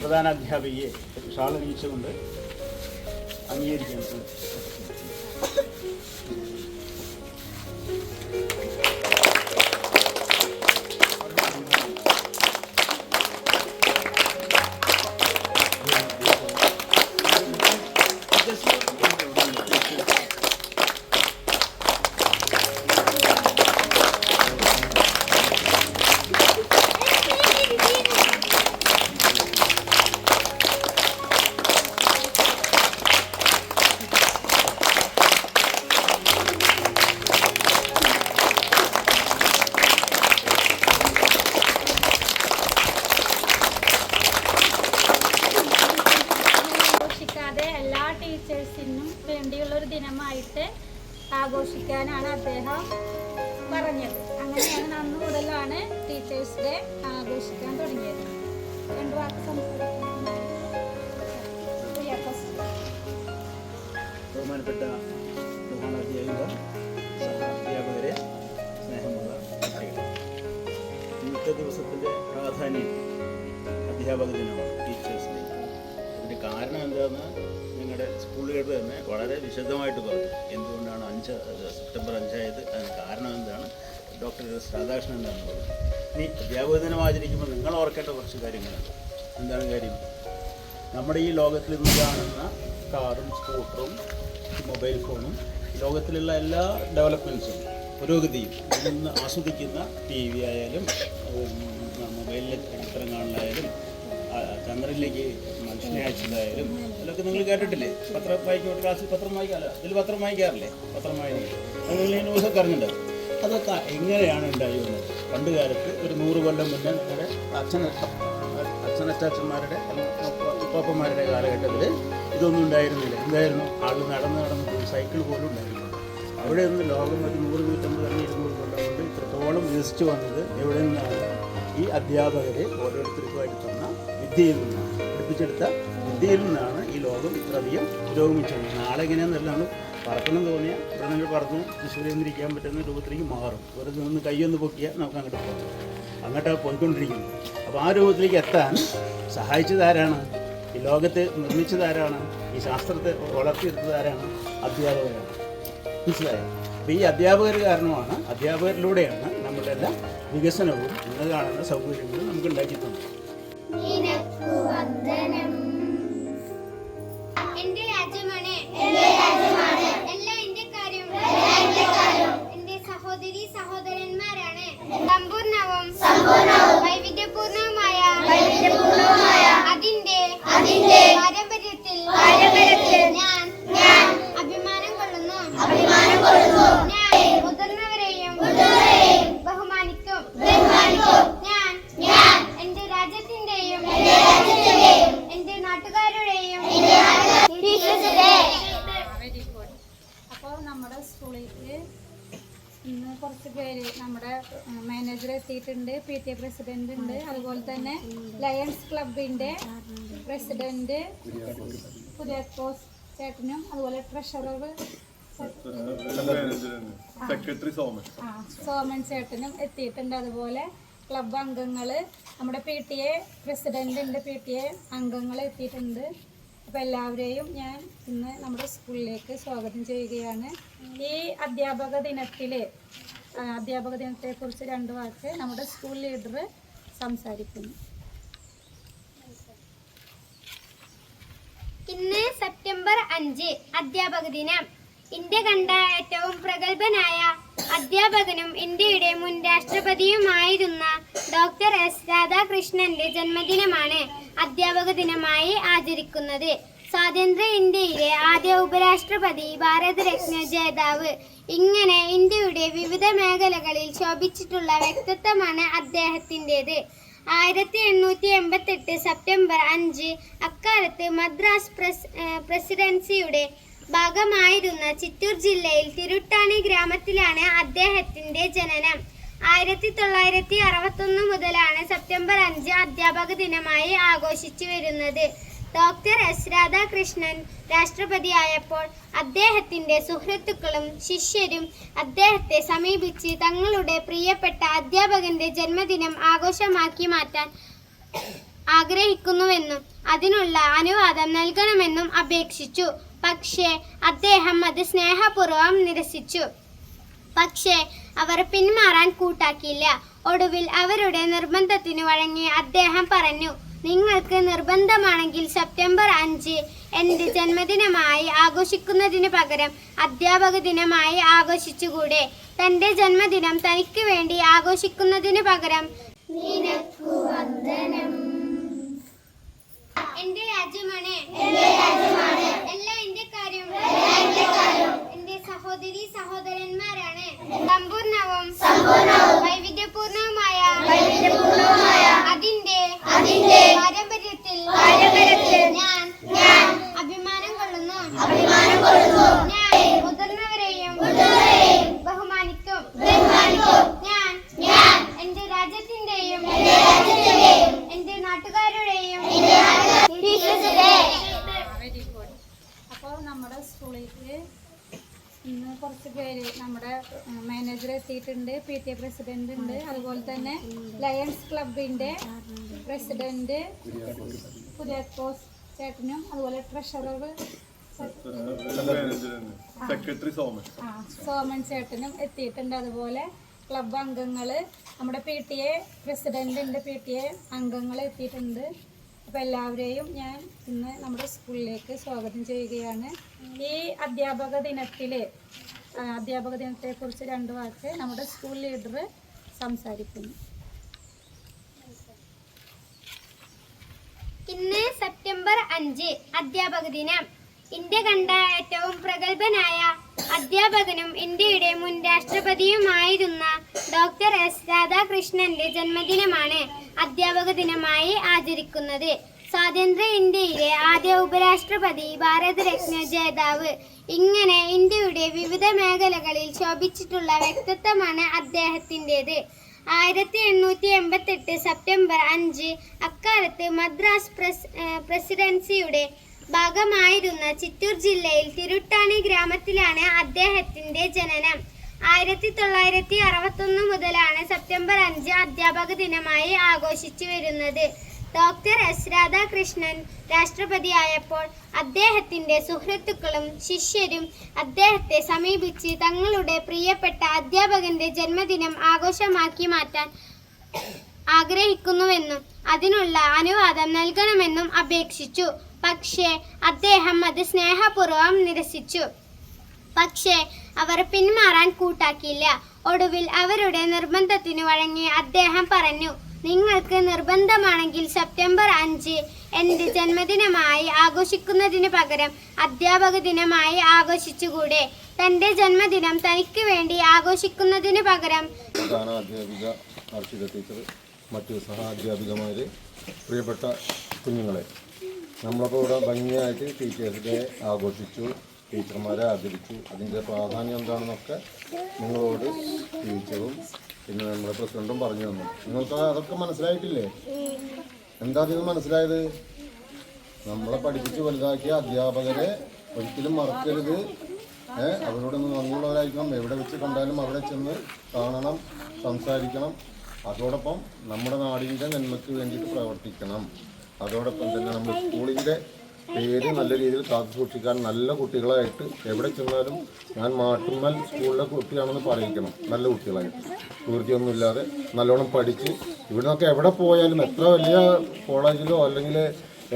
പ്രധാന അധ്യാപികയെ ഷാൾ അണിയിച്ചുകൊണ്ട് അംഗീകരിക്കാൻ ആഘോഷിക്കാതെ ടീച്ചേഴ്സിനും വേണ്ടിയുള്ള ഒരു ദിനമായിട്ട് ആഘോഷിക്കാനാണ് അദ്ദേഹം പറഞ്ഞത്. അങ്ങനെയാണ് അന്ന് മുതലാണ് ടീച്ചേഴ്സ് ഡേ ആഘോഷിക്കാൻ തുടങ്ങിയത്. രണ്ട് വാക്ക് ഇന്നത്തെ ദിവസത്തിന്റെ പ്രാധാന്യം അധ്യാപക ദിനമാണ് ടീച്ചേഴ്സ് ഡേ അതിന്റെ കാരണം എന്താണെന്ന് നിങ്ങളുടെ സ്കൂളുകൾ തന്നെ വളരെ വിശദമായിട്ട് പറഞ്ഞു. എന്തുകൊണ്ടാണ് അഞ്ച് സെപ്റ്റംബർ അഞ്ചായത്? അതിന് കാരണം എന്താണ്? ഡോക്ടർ എസ് രാധാകൃഷ്ണൻ എന്താണ് പറഞ്ഞത്? ഇനി അധ്യാപക ദിനം ആചരിക്കുമ്പോൾ നിങ്ങൾ ഓർക്കേണ്ട കുറച്ച് കാര്യങ്ങളുണ്ട് എന്താണ് കാര്യം? നമ്മുടെ ഈ ലോകത്തിൽ ഇന്ന് കാണുന്ന കാറും സ്കൂട്ടറും മൊബൈൽ ഫോണും ലോകത്തിലുള്ള എല്ലാ ഡെവലപ്മെൻസും പുരോഗതിയും ഇതിൽ നിന്ന് ആസ്വദിക്കുന്ന ടി വി ആയാലും മൊബൈലിലെ ചിത്രം കാണലായാലും ചന്ദ്രനിലേക്ക് മനുഷ്യനെ അയച്ചതായാലും അതിലൊക്കെ നിങ്ങൾ കേട്ടിട്ടില്ലേ? പത്രം വായിക്കും ക്ലാസ്സിൽ പത്രം വായിക്കാമല്ലോ ഇതിൽ പത്രം വായിക്കാറില്ലേ? പത്രം അത് നിങ്ങൾ ഈ ന്യൂസൊക്കെ അറിഞ്ഞിട്ടുണ്ടാവും അതൊക്കെ എങ്ങനെയാണ് ഉണ്ടായി വന്നത്? പണ്ട് കാലത്ത് ഒരു നൂറ് കൊല്ലം മുന്നേ നിങ്ങളുടെ അച്ഛൻ അച്ഛനച്ചാച്ചന്മാരുടെ ഉപ്പാപ്പന്മാരുടെ കാലഘട്ടത്തിൽ ഇതൊന്നും ഉണ്ടായിരുന്നില്ല. എന്തായിരുന്നു? ആൾ നടന്ന് നടന്ന് പോയി സൈക്കിൾ പോലും ഉണ്ടായിരുന്നു അവിടെ നിന്ന് ലോകം ഒരു നൂറ് നൂറ്റമ്പത് അല്ലെങ്കിൽ ഇരുന്നൂറ് കൊല്ലം കൊണ്ട് ഇത്രത്തോളം വികസിച്ചു വന്നത് എവിടെ നിന്നാണ്? ഈ അധ്യാപകരെ ഓരോരുത്തർക്കുമായിട്ട് തന്ന വിദ്യയിൽ നിന്നാണ് പഠിപ്പിച്ചെടുത്ത വിദ്യയിൽ നിന്നാണ് ഈ ലോകം ഇത്രയധികം പുരോഗമിച്ചത് നാളെ എങ്ങനെയാണെന്നല്ലാണ് പറക്കണം തോന്നിയ ഇവിടെ പറന്നു നിന്നിരിക്കാൻ പറ്റുന്ന രൂപത്തിലേക്ക് മാറും. ഒരു നിന്ന് കൈയൊന്ന് പൊക്കിയാൽ നമുക്ക് അങ്ങോട്ട് പോകാം. അങ്ങോട്ടാണ് പോയിക്കൊണ്ടിരിക്കുന്നത് അപ്പോൾ ആ രൂപത്തിലേക്ക് എത്താൻ സഹായിച്ചത് ആരാണ്? ഈ ലോകത്തെ നിർമ്മിച്ചത് ആരാണ്? ഈ ശാസ്ത്രത്തെ വളർത്തിയെടുത്തത് ആരാണ്? അധ്യാപകരാണ്. മനസ്സിലായോ? അപ്പോൾ ഈ അധ്യാപകർ കാരണമാണ് അധ്യാപകരിലൂടെയാണ് നമ്മുടെ എല്ലാ വികസനവും ഇന്ന് കാണുന്ന സൗകര്യങ്ങളും നമുക്ക് ഉണ്ടാക്കി തന്നത് എന്റെ രാജ്യമാണ് എല്ലാ ഇന്ത്യക്കാരും എന്റെ സഹോദരി സഹോദരന്മാരാണ്. സമ്പൂർണവും വൈവിധ്യപൂർണവുമായ അതിന്റെ പാരമ്പര്യത്തിൽ ഞാൻ ഞാൻ അഭിമാനം കൊള്ളുന്നു അഭിമാനം കൊള്ളുന്നു ഞാൻ മുതിർന്നവരെയും ബഹുമാനിക്കും ഞാൻ ഞാൻ എന്റെ രാജ്യത്തിന്റെയും എന്റെ നാട്ടുകാരുടെയും വെരി ഗുഡ് അപ്പോൾ നമ്മുടെ സ്കൂളിലേക്ക് ഇന്ന് കുറച്ച് പേര് നമ്മുടെ മാനേജർ എത്തിയിട്ടുണ്ട്. പി ടി എ പ്രസിഡന്റ് ഉണ്ട്. അതുപോലെ തന്നെ ലയൺസ് ക്ലബിന്റെ പ്രസിഡന്റ് കുര്യാക്കോസ് ചേട്ടനും അതുപോലെ ട്രഷറർ സെക്രട്ടറി സോമൻ. ആ സോമൻ ചേട്ടനും എത്തിയിട്ടുണ്ട്. അതുപോലെ ക്ലബ് അംഗങ്ങൾ നമ്മുടെ പി ടി എ പ്രസിഡന്റ് ഉണ്ട് പി ടി എ അംഗങ്ങൾ എത്തിയിട്ടുണ്ട്. അപ്പോൾ എല്ലാവരെയും ഞാൻ ഇന്ന് നമ്മുടെ സ്കൂളിലേക്ക് സ്വാഗതം ചെയ്യുകയാണ്. ഈ അധ്യാപക ദിനത്തിൽ അധ്യാപക ദിനത്തെക്കുറിച്ച് രണ്ട് വാക്ക് നമ്മുടെ സ്കൂൾ ലീഡർ സംസാരിക്കുന്നു. ഇന്ന് സെപ്റ്റംബർ അഞ്ച് അധ്യാപക ദിനം. ഇന്ത്യ കണ്ട ഏറ്റവും പ്രഗത്ഭനായ അധ്യാപകനും ഇന്ത്യയുടെ മുൻ രാഷ്ട്രപതിയുമായിരുന്ന ഡോക്ടർ എസ് രാധാകൃഷ്ണന്റെ ജന്മദിനമാണ്. അധ്യാപക ദിനമായി ആചരിക്കുന്നത്. സ്വാതന്ത്ര്യ ഇന്ത്യയിലെ ആദ്യ ഉപരാഷ്ട്രപതി ഭാരതരത്ന ജേതാവ്. ഇങ്ങനെ ഇന്ത്യയുടെ വിവിധ മേഖലകളിൽ ശോഭിച്ചിട്ടുള്ള വ്യക്തിത്വമാണ് അദ്ദേഹത്തിന്റെത്. ആയിരത്തി എണ്ണൂറ്റി എൺപത്തെട്ട് സെപ്റ്റംബർ അഞ്ച് അക്കാലത്ത് മദ്രാസ് പ്രസ് പ്രസിഡൻസിയുടെ ഭാഗമായിരുന്ന ചിറ്റൂർ ജില്ലയിൽ തിരുട്ടാണി ഗ്രാമത്തിലാണ് അദ്ദേഹത്തിന്റെ ജനനം. ആയിരത്തി തൊള്ളായിരത്തി അറുപത്തൊന്ന് മുതലാണ് സെപ്റ്റംബർ അഞ്ച് അധ്യാപക ദിനമായി ആഘോഷിച്ചു വരുന്നത്. ഡോക്ടർ എസ് രാധാകൃഷ്ണൻ രാഷ്ട്രപതിയായപ്പോൾ അദ്ദേഹത്തിന്റെ സുഹൃത്തുക്കളും ശിഷ്യരും അദ്ദേഹത്തെ സമീപിച്ച് തങ്ങളുടെ പ്രിയപ്പെട്ട അധ്യാപകന്റെ ജന്മദിനം ആഘോഷമാക്കി മാറ്റാൻ ആഗ്രഹിക്കുന്നുവെന്നും അതിനുള്ള അനുവാദം നൽകണമെന്നും അപേക്ഷിച്ചു. പക്ഷേ അദ്ദേഹം അത് സ്നേഹപൂർവം നിരസിച്ചു. പക്ഷേ അവർ പിന്മാറാൻ കൂട്ടാക്കിയില്ല. ഒടുവിൽ അവരുടെ നിർബന്ധത്തിന് വഴങ്ങി അദ്ദേഹം പറഞ്ഞു നിങ്ങൾക്ക് നിർബന്ധമാണെങ്കിൽ സെപ്റ്റംബർ അഞ്ച് എന്റെ ജന്മദിനമായി ആഘോഷിക്കുന്നതിന് പകരം അധ്യാപക ദിനമായി ആഘോഷിച്ചുകൂടെ? തന്റെ ജന്മദിനം തനിക്ക് വേണ്ടി ആഘോഷിക്കുന്നതിന് പകരം എന്റെ രാജ്യമാണ് എല്ലാ കാര്യം. എന്റെ സഹോദരി സഹോദരന്മാരാണ് സമ്പൂർണവും വൈവിധ്യപൂർണവുമായ അതിന്റെ പാരമ്പര്യത്തിൽ ഞാൻ ഞാൻ അഭിമാനം കൊള്ളുന്നു അഭിമാനം കൊള്ളുന്നു ഞാൻ മുതിർന്നവരെയും ബഹുമാനിക്കും ഞാൻ ഞാൻ എന്റെ രാജ്യത്തിന്റെയും എന്റെ നാട്ടുകാരുടെയും വെരി ഗുഡ് അപ്പോൾ നമ്മുടെ സ്കൂളിലേക്ക് ഇന്ന് കുറച്ച് പേര് നമ്മുടെ മാനേജർ എത്തിയിട്ടുണ്ട് പി ടി എ പ്രസിഡന്റ് ഉണ്ട്. അതുപോലെ തന്നെ ലയൺസ് ക്ലബിന്റെ പ്രസിഡന്റ് കുര്യാക്കോസ് ചേട്ടനും അതുപോലെ ട്രഷറർ സെക്രട്ടറി സോമൻ. ആ സോമൻ ചേട്ടനും എത്തിയിട്ടുണ്ട്. അതുപോലെ ക്ലബ് അംഗങ്ങൾ നമ്മുടെ പി ടി എ പ്രസിഡന്റിന്റെ പി ടി എ അംഗങ്ങൾ എത്തിയിട്ടുണ്ട്. അപ്പോൾ എല്ലാവരെയും ഞാൻ ഇന്ന് നമ്മുടെ സ്കൂളിലേക്ക് സ്വാഗതം ചെയ്യുകയാണ്. ഈ അധ്യാപക ദിനത്തിൽ അധ്യാപക ദിനത്തെക്കുറിച്ച് രണ്ട് വാക്ക് നമ്മുടെ സ്കൂൾ ലീഡർ സംസാരിക്കുന്നു. ഇന്ന് സെപ്റ്റംബർ അഞ്ച് അധ്യാപക ദിനം. ഇന്ത്യ കണ്ട ഏറ്റവും പ്രഗത്ഭനായ അധ്യാപകനും ഇന്ത്യയുടെ മുൻ രാഷ്ട്രപതിയുമായിരുന്ന ഡോക്ടർ എസ് രാധാകൃഷ്ണന്റെ ജന്മദിനമാണ് അധ്യാപക ദിനമായി ആചരിക്കുന്നത്. സ്വാതന്ത്ര്യ ഇന്ത്യയിലെ ആദ്യ ഉപരാഷ്ട്രപതി ഭാരതരത്ന ജേതാവ്. ഇങ്ങനെ ഇന്ത്യയുടെ വിവിധ മേഖലകളിൽ ശോഭിച്ചിട്ടുള്ള വ്യക്തിത്വമാണ് അദ്ദേഹത്തിന്റെത്. ആയിരത്തി എണ്ണൂറ്റി എൺപത്തെട്ട് സെപ്റ്റംബർ അഞ്ച് അക്കാലത്ത് മദ്രാസ് പ്രസ് പ്രസിഡൻസിയുടെ ഭാഗമായിരുന്ന ചിറ്റൂർ ജില്ലയിൽ തിരുട്ടാണി ഗ്രാമത്തിലാണ് അദ്ദേഹത്തിന്റെ ജനനം. ആയിരത്തി തൊള്ളായിരത്തി അറുപത്തൊന്ന് മുതലാണ് സെപ്റ്റംബർ അഞ്ച് അധ്യാപക ദിനമായി ആഘോഷിച്ചു വരുന്നത്. ഡോക്ടർ എസ് രാധാകൃഷ്ണൻ രാഷ്ട്രപതിയായപ്പോൾ അദ്ദേഹത്തിന്റെ സുഹൃത്തുക്കളും ശിഷ്യരും അദ്ദേഹത്തെ സമീപിച്ച് തങ്ങളുടെ പ്രിയപ്പെട്ട അധ്യാപകന്റെ ജന്മദിനം ആഘോഷമാക്കി മാറ്റാൻ ആഗ്രഹിക്കുന്നുവെന്നും അതിനുള്ള അനുവാദം നൽകണമെന്നും അപേക്ഷിച്ചു. പക്ഷേ അദ്ദേഹം അത് സ്നേഹപൂർവം നിരസിച്ചു. പക്ഷേ അവർ പിന്മാറാൻ കൂട്ടാക്കിയില്ല. ഒടുവിൽ അവരുടെ നിർബന്ധത്തിന് വഴങ്ങി അദ്ദേഹം പറഞ്ഞു നിങ്ങൾക്ക് നിർബന്ധമാണെങ്കിൽ സെപ്റ്റംബർ അഞ്ച് എന്റെ ജന്മദിനമായി ആഘോഷിക്കുന്നതിന് പകരം അധ്യാപക ദിനമായി ആഘോഷിച്ചുകൂടെ? തന്റെ ജന്മദിനം തനിക്ക് വേണ്ടി ആഘോഷിക്കുന്നതിന് പകരം പ്രധാന അധ്യാപിക ഹർഷിത ടീച്ചർ മറ്റു സഹാധ്യാപികമാർ പ്രിയപ്പെട്ട കുഞ്ഞുങ്ങളെ നമ്മളപ്പോൾ ഇവിടെ ഭംഗിയായിട്ട് ടീച്ചേഴ്സ് ഡേ ആഘോഷിച്ചു ടീച്ചർമാരെ ആദരിച്ചു. അതിന്റെ പ്രാധാന്യം എന്താണെന്നൊക്കെ നിങ്ങളോട് ടീച്ചറും പിന്നെ നമ്മുടെ പ്രസിഡന്റും പറഞ്ഞു തന്നു. നിങ്ങൾക്ക് അതൊക്കെ മനസ്സിലായിട്ടില്ലേ? എന്താ അതിന് മനസ്സിലായത്? നമ്മളെ പഠിപ്പിച്ച് വലുതാക്കിയ അധ്യാപകരെ ഒരിക്കലും മറക്കരുത്. അവരോട് അവരോടൊന്ന് നന്ദിയുള്ളവരായിരിക്കണം. എവിടെ വെച്ച് കണ്ടാലും അവിടെ ചെന്ന് കാണണം സംസാരിക്കണം. അതോടൊപ്പം നമ്മുടെ നാടിന്റെ നന്മയ്ക്ക് വേണ്ടിയിട്ട് പ്രവർത്തിക്കണം. അതോടൊപ്പം തന്നെ നമ്മൾ സ്കൂളിന്റെ പേര് നല്ല രീതിയിൽ കാത്തു സൂക്ഷിക്കാൻ നല്ല കുട്ടികളായിട്ട് എവിടെ ചെന്നാലും ഞാൻ മാട്ടുമ്മൽ സ്കൂളിലെ കുട്ടിയാണെന്ന് പറയിക്കണം. നല്ല കുട്ടികളായിട്ട് തീർച്ചയൊന്നുമില്ലാതെ നല്ലോണം പഠിച്ച് ഇവിടെ നിന്നൊക്കെ എവിടെ പോയാലും എത്ര വലിയ കോളേജിലോ അല്ലെങ്കിൽ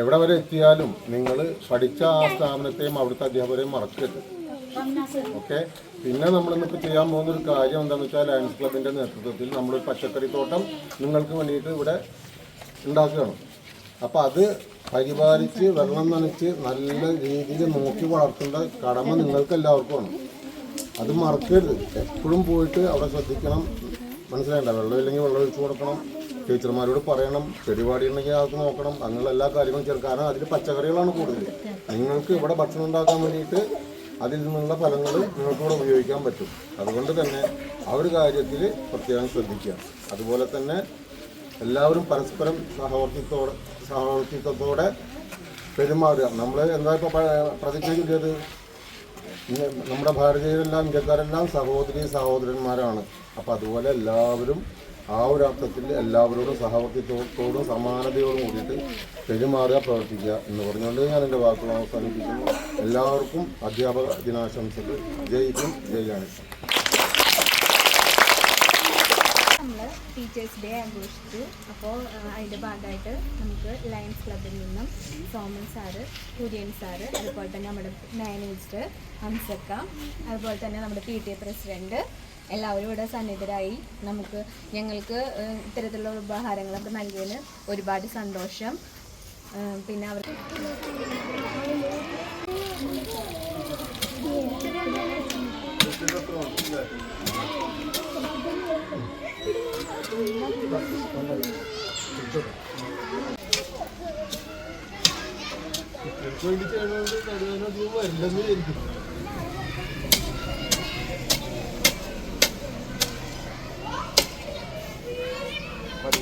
എവിടെ വരെ എത്തിയാലും നിങ്ങൾ പഠിച്ച ആ സ്ഥാപനത്തെയും അവിടുത്തെ അധ്യാപകരെയും മറക്കരുത്. ഓക്കെ? പിന്നെ നമ്മളിന്നിപ്പോൾ ചെയ്യാൻ പോകുന്ന ഒരു കാര്യം എന്താണെന്ന് വെച്ചാൽ ലയൻസ് ക്ലബിന്റെ നേതൃത്വത്തിൽ നമ്മളൊരു പച്ചക്കറി തോട്ടം നിങ്ങൾക്ക് വേണ്ടിയിട്ട് ഇവിടെ ഉണ്ടാക്കുകയാണ്. അപ്പോൾ അത് പരിപാലിച്ച് വെള്ളം നനച്ച് നല്ല രീതിയിൽ നോക്കി വളർത്തേണ്ട കടമ നിങ്ങൾക്ക് എല്ലാവർക്കുമാണ് അത് മറക്കരുത്. എപ്പോഴും പോയിട്ട് അവിടെ ശ്രദ്ധിക്കണം. മനസ്സിലായില്ല? വെള്ളമില്ലെങ്കിൽ വെള്ളം ഒഴിച്ചു കൊടുക്കണം. ടീച്ചർമാരോട് പറയണം. ചെടിപാടി ഉണ്ടെങ്കിൽ അതൊക്കെ നോക്കണം. അങ്ങനെയുള്ള എല്ലാ കാര്യങ്ങളും ചേർക്കുക കാരണം അതിൽ പച്ചക്കറികളാണ് കൂടുതൽ നിങ്ങൾക്ക് ഇവിടെ ഭക്ഷണം ഉണ്ടാക്കാൻ വേണ്ടിയിട്ട് അതിൽ നിന്നുള്ള ഫലങ്ങൾ നിങ്ങൾക്കിവിടെ ഉപയോഗിക്കാൻ പറ്റും. അതുകൊണ്ട് തന്നെ ആ ഒരു കാര്യത്തിൽ പ്രത്യേകം ശ്രദ്ധിക്കുക. അതുപോലെ തന്നെ എല്ലാവരും പരസ്പരം സഹവർത്തിത്വത്തോടെ സഹവർത്തിത്വത്തോടെ പെരുമാറുക. നമ്മൾ എന്താ ഇപ്പോൾ പ്രതിജ്ഞ ഇന്ന് നമ്മുടെ ഭാരതീയരെല്ലാം ഇന്ത്യക്കാരെല്ലാം സഹോദരി സഹോദരന്മാരാണ്. അപ്പോൾ അതുപോലെ എല്ലാവരും ആ ഒരു അർത്ഥത്തിൽ എല്ലാവരോടും സഹവർത്തിത്വത്തോടും സമാനതയോടും കൂടിയിട്ട് പെരുമാറുക പ്രവർത്തിക്കുക എന്ന് പറഞ്ഞുകൊണ്ട് ഞാൻ എന്റെ വാക്കുകൾ അവസാനിപ്പിക്കുന്നു. എല്ലാവർക്കും അധ്യാപക ദിനാശംസകൾ. ജയിക്കും ജയിക്കാനിഷ്ടം നമ്മൾ ടീച്ചേഴ്സ് ഡേ ആഘോഷിച്ചു. അപ്പോൾ അതിന്റെ ഭാഗമായിട്ട് നമുക്ക് ലയൺസ് ക്ലബിൽ നിന്നും സോമൻ സാറ് കുര്യൻ സാറ് അതുപോലെ തന്നെ നമ്മുടെ മാനേജർ ഹംസക്ക അതുപോലെ തന്നെ നമ്മുടെ പി ടി എ പ്രസിഡന്റ് എല്ലാവരും ഇവിടെ സന്നിധരായി. നമുക്ക് ഞങ്ങൾക്ക് ഇത്തരത്തിലുള്ള ഉപഹാരങ്ങളൊക്കെ നൽകിയതിന് ഒരുപാട് സന്തോഷം. ഏഹ്,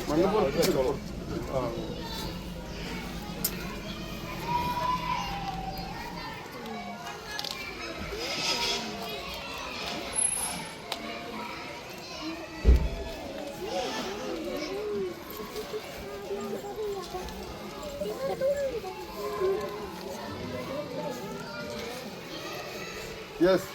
പിന്നെ അവർ Yes.